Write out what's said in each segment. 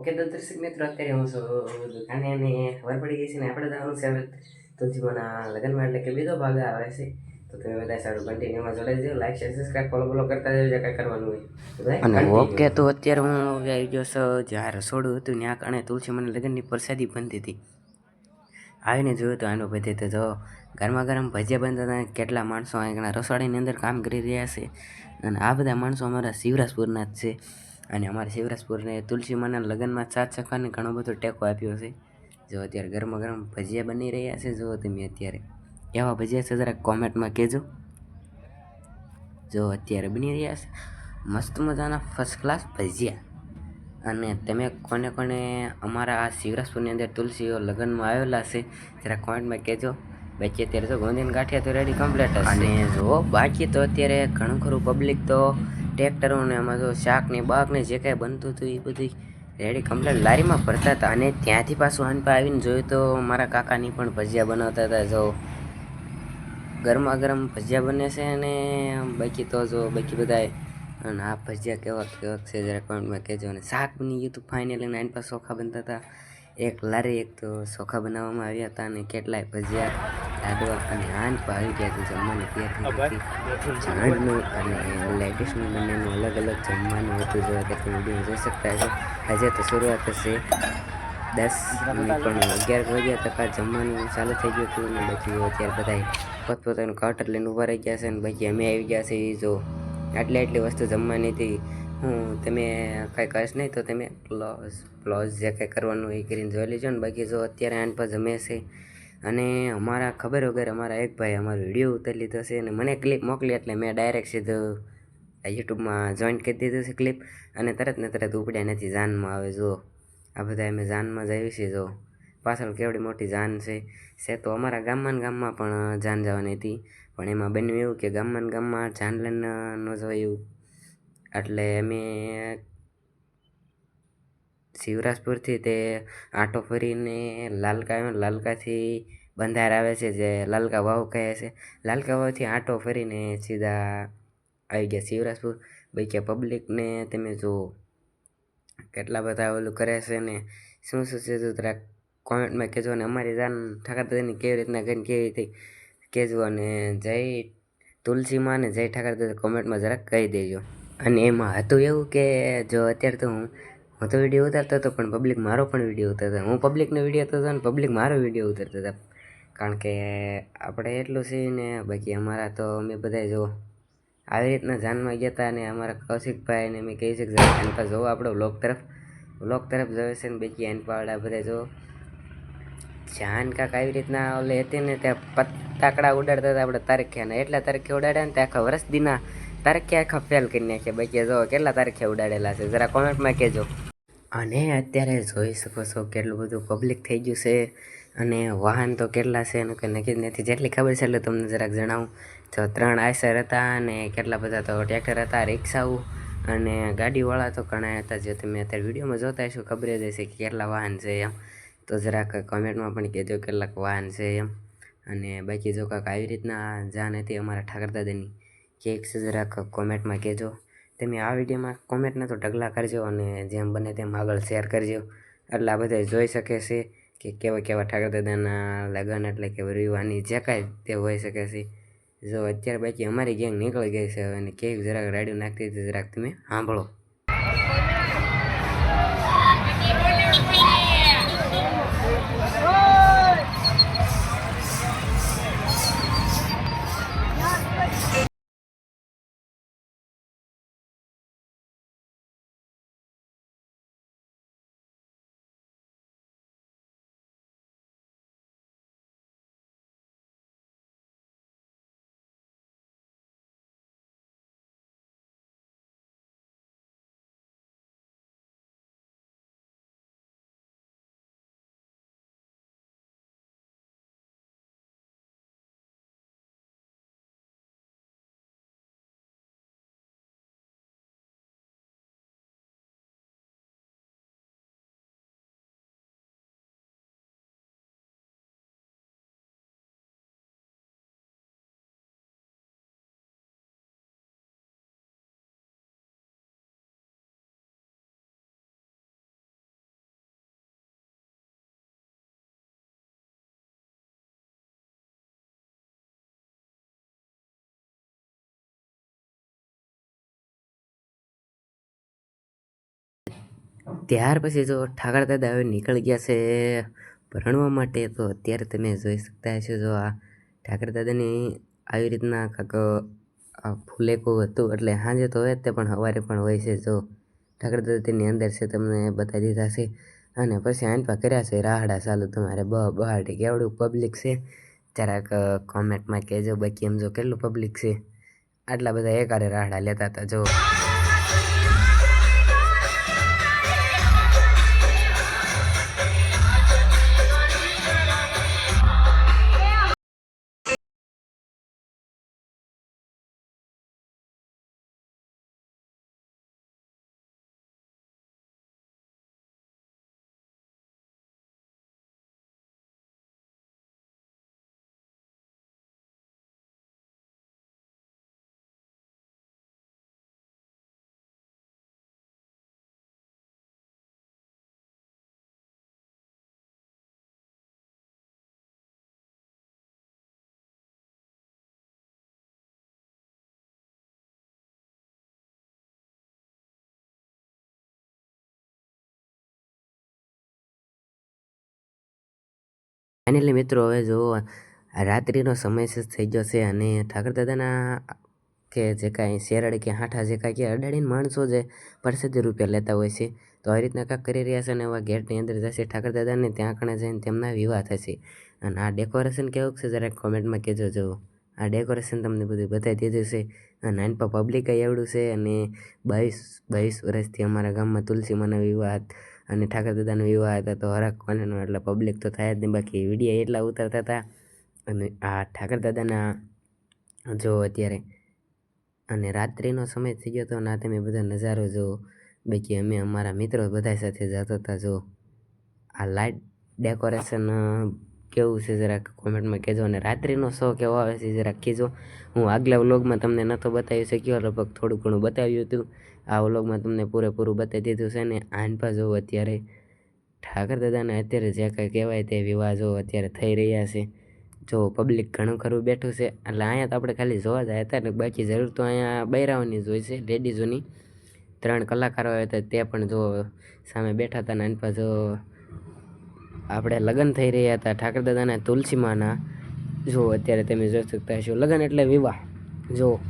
Okay તો દર્શક મિત્રો અત્યારે હું છું દુકાને અને ખબર પડી ગઈ છે ને આપણે જવાનું છે હવે તુલસીમાના લગ્નમાં એટલે કે બીજો ભાગ આવે છે. તો તમે બધા સારું કન્ટિન્યુમાં જોડાઈ જાઓ like share subscribe follow follow કરતા જજો કાંઈ કરવાનું હોય. અને ઓકે તો અત્યારે હું આવી ગયો છું જ્યાં રસોડું હતું ત્યાં કારણે તુલસી મને લગ્નની પ્રસાદી બનતી હતી. આવીને જોયું તો આનો બધે તો જો ગરમા ગરમ ભજીયા બનતા હતા કેટલા માણસો અહીંયા રસોડાની અંદર કામ કરી રહ્યા છે. અને આ બધા માણસો અમારા શિવરાજપુરના જ છે. અને અમારા શિવરાજપુરને તુલસી માના લગ્નમાં સાત સખાને ઘણો બધો ટેકો આપ્યો છે. જો અત્યારે ગરમા ગરમ ભજીયા બની રહ્યા છે જો તમે અત્યારે. એવા ભજીયા છે, જરાક કોમેન્ટમાં કહેજો. જો અત્યારે બની રહ્યા છે, મસ્ત મજાના ફર્સ્ટ ક્લાસ ભજીયા. અને તમે કોને કોને અમારા આ શિવરાજપુરની અંદર તુલસીઓ લગ્નમાં આવેલા છે જરા કોમેન્ટમાં કહેજો. બાકી અત્યારે તો ગોંધીન ગાંઠિયા તો રેડી કમ્પ્લીટ અને જો બાકી તો અત્યારે ઘણું ખરું પબ્લિક તો ટ્રેક્ટરો ને એમાં તો શાક ને બાક ને જે કાંઈ બનતું હતું એ બધું રેડી કમ્પ્લેટ લારીમાં ભરતા હતા. અને ત્યાંથી પાછું હાનપા આવીને જોયું તો મારા કાકાની પણ ભજીયા બનાવતા હતા. જો ગરમા ગરમ ભજીયા બને છે અને બાકી તો જો બાકી બધાય, અને આ ભજીયા કેવા કેવા છે, જરા કોમેન્ટમાં કહેજો. અને શાક બની ગયું હતું ફાઇનલ અને આની પાસે ચોખા બનતા હતા. એક લારી એક તો ચોખા બનાવવામાં આવ્યા હતા અને કેટલાય ભજીયા. લાડવા અને આન ભાવી હતા જમવાની તૈયાર ઝાડનું અને લેટેસ્ટનું બંનેનું અલગ અલગ જમવાનું હતું. જો તમે વીડિયો જોઈ શકતા છો આજે તો શરૂઆત થશે દસ પણ અગિયાર વાગ્યા તકા જમવાનું ચાલુ થઈ ગયું હતું અને બાકી અત્યારે બધા પોતપોતાનું કાઉન્ટર લઈને ઊભા રહી ગયા છે અને બાકી અમે આવી ગયા છે એ જો આટલી આટલી વસ્તુ જમવાની હતી. હું તમે કાંઈ કહીશ નહીં તો તમે ક્લોઝ ક્લોઝ જે કાંઈ કરવાનું એ કરીને જોઈ લેજો. ને બાકી જો અત્યારે આન પર જમે છે. અને અમારા ખબર વગર અમારા એક ભાઈ અમારો વીડિયો ઉતારી લીધો છે અને મને ક્લિપ મોકલી એટલે મેં ડાયરેક્ટ સીધું યુટ્યુબમાં જોઈન્ટ કરી દીધું છે ક્લિપ અને તરત ને તરત ઉપડ્યા નથી, જાનમાં આવે જુઓ. આ બધા અમે જાનમાં જઈએ છીએ જો પાછળ કેવડી મોટી જાન છે. છે તો અમારા ગામમાં ગામમાં પણ જાન જવાની હતી. પણ એમાં બન્યું એવું કે ગામમાં ગામમાં જાન લઈને ન જવાયું એટલે અમે શિવરાજપુરથી તે આંટો ફરીને લાલકા, લાલકાથી બંધાર આવે છે, જે લાલકા વાવ કહે છે. લાલકા વાવથી આંટો ફરીને સીધા આવી ગયા. શિવરાજપુર બાકી પબ્લિકને તમે જુઓ. કેટલા બધા ઓલું કરે છે ને, શું શું છે તો જરાક કોમેન્ટમાં કહેજો અને અમારી જાન ઠાકર દાદાની કેવી રીતના કરીને કેવી રીતે કહેજો અને જય તુલસીમાં અને જય ઠાકર દાદા કોમેન્ટમાં જરાક કહી દેજો. અને એમાં હતું એવું કે, જો અત્યારે તો હું હું તો વીડિયો ઉતારતો હતો, પણ પબ્લિક મારો પણ વીડિયો ઉતારતો હતો. હું પબ્લિકનો વીડિયો ઉતારતો અને પબ્લિક મારો વીડિયો ઉતારતા હતા. કારણ કે આપણે એટલું છે ને, બાકી અમારા તો અમે બધા જો આવી રીતના જાનમાં ગયા હતા અને અમારા કૌશિકભાઈ ને મેં કહી શકીએ એન પર જોવો આપણો બ્લોક તરફ. બ્લોક તરફ જોવે છે ને, બાકી એન પાવડા બધા જો જાન કાંક આવી રીતના ઓલે હતી ને, ત્યાં પતાકડા ઉડાડતા હતા આપણે તારખ્યાના એટલા તારીખે ઉડાડ્યા ને, ત્યાં આખા વર્ષ દીના તારખ્યા આખા ફેલ કરી નાખ્યા. બાકી જો કેટલા તારીખે ઉડાડેલા છે, જરા કોમેન્ટમાં કહેજો. અને અત્યારે જોઈ શકો છો કેટલું બધું પબ્લિક થઈ ગયું છે. અને વાહન તો કેટલા છે એનું કંઈ નક્કી જ નથી. જેટલી ખબર છે એટલે તમને જરાક જણાવું. તો ત્રણ આયસર હતા અને કેટલા બધા તો ટ્રેક્ટર હતા, રિક્ષાઓ અને ગાડીવાળા તો ઘણા હતા. જે તમે અત્યારે વિડીયોમાં જોતા હશો, ખબર જ હશે કે કેટલા વાહન છે એમ. તો જરાક કોમેન્ટમાં પણ કહેજો કેટલાક વાહન છે એમ. અને બાકી જો કાંઈક આવી રીતના જાન હતી અમારા ઠાકર દાદાની કેક છે જરાક કોમેન્ટમાં કહેજો. તમે આ વિડીયોમાં કોમેન્ટને તો ઢગલા કરજો અને જેમ બને તેમ આગળ શેર કરજો. એટલે આ બધા જોઈ શકે છે કે કેવા કેવા ઠાકર દાદાના લગ્ન એટલે કે વિવાહની જે કાંઈ તે હોઈ શકે છે. જો અત્યારે બાકી અમારી ગેંગ નીકળી ગઈ છે અને કેવી જરાક રાડ્યું નાખતી જરાક તમે સાંભળો. ત્યાર પછી જો ઠાકર દાદા હવે નીકળી ગયા છે ભરણવા માટે, તો અત્યારે તમે જોઈ શકતા હશો જો આ ઠાકર દાદાની આવી રીતના કાંક ફૂલેકું હતું. એટલે સાંજે તો હોય તે, પણ સવારે પણ હોય છે જો. ઠાકર દાદા તેની અંદર છે, તમને બતાવી દીધા છે. અને પછી આનપા કર્યા છે, રાહડા ચાલુ તમારે. બ બહારથી કેવડું પબ્લિક છે. જરાક કોમેન્ટમાં કહેજો બાકી એમ જો કેટલું પબ્લિક છે. આટલા બધા એકારે રાહડા લેતા હતા જો. ફાઇનલી મિત્રો, હવે જો રાત્રિનો સમય થઈ ગયો છે અને ઠાકર દાદાના કે જે કાંઈ શેરડ કે હાંઠા જે કાંઈ કે અડાડીને માણસો જે પરસેદી રૂપિયા લેતા હોય છે, તો આવી રીતના કાંઈક કરી રહ્યા છે અને એવા ગેટની અંદર જશે ઠાકર દાદાને, ત્યાં કણે જઈને તેમના વિવાહ થશે. અને આ ડેકોરેશન કેવું છે જરાક કોમેન્ટમાં કહેજો જો આ ડેકોરેશન તમને બધું બતાવી દીધું છે. અને આન પર પબ્લિક આવડું છે અને બાવીસ બાવીસ વર્ષથી અમારા ગામમાં તુલસીમાના વિવાહ અને ઠાકર દાદાનો વિવાહ હતા તો હરક કોનેનો, એટલે પબ્લિક તો થાય જ નહીં. બાકી વિડીયા એટલા ઉતરતા હતા. અને આ ઠાકર દાદાના જો અત્યારે અને રાત્રિનો સમય થઈ ગયો હતો ના તમે બધા નજારો જો. બાકી અમે અમારા મિત્રો બધા સાથે જતા હતા જો. આ લાઇટ ડેકોરેશન કેવું છે જરાક કોમેન્ટમાં કહેજો અને રાત્રિનો શો કેવો આવે છે જરાક કહેજો. હું આગલા વ્લોગમાં તમને નહોતો બતાવી શક્યો, લગભગ થોડું ઘણું બતાવ્યું હતું. આ વ્લોગમાં તમને પૂરેપૂરું બતાવી દીધું છે ને આનપા જો અત્યારે ઠાકર દાદાને અત્યારે જે કાંઈ કહેવાય તે વિવાહ જો અત્યારે થઈ રહ્યા છે. જો પબ્લિક ઘણું ખરું બેઠું છે. એટલે અહીંયા તો આપણે ખાલી જોવા જાય હતા ને બાકી જરૂર તો અહીંયા બૈરાઓની જ હોય છે, લેડીઝોની. ત્રણ કલાકારો હતા, તે પણ જો સામે બેઠા હતા નાનપા જો આપણે લગ્ન થઈ રહ્યા હતા ઠાકર દાદાના તુલસીમાના. જો અત્યારે તમે જોઈ શકતા હશો, લગ્ન એટલે વિવાહ. જો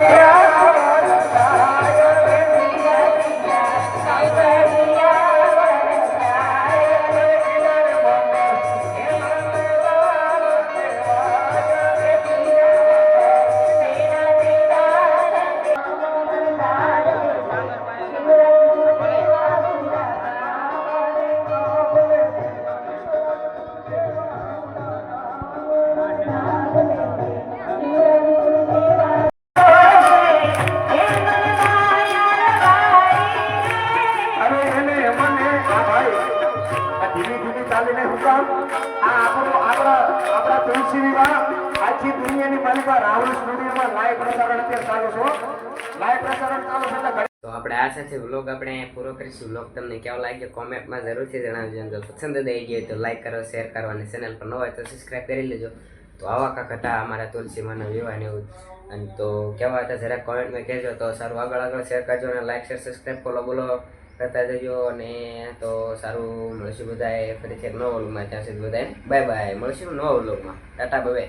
Yeah. રાહુલ છે. એટલે તો આપણે આ સાથે વ્લોગ આપણે પૂરો કરીશું. વ્લોગ તમને કેવો લાગ્યો કોમેન્ટમાં જરૂરથી જણાવજો. અને જો પસંદ થઈ ગયો તો લાઈક કરો શેર કરો અને ચેનલ પર ન હોય તો સબસ્ક્રાઈબ કરી લેજો. તો આવા કાંક હતા અમારા તુલસી વિવાહ ને એવું. અને તો કેવા હતા જરાક કોમેન્ટમાં કહેજો. તો સારું આગળ આગળ શેર કરજો અને લાઈક શેર સબસ્ક્રાઈબ ફોલો બોલો કરતા જજો. અને તો સારું મળશું બધાએ. ફરીથી એક નવા વ્લોગમાં. ત્યાં સુધી બધાએ બાય બાય મળશું નવો વ્લોગમાં. ટાટા બાય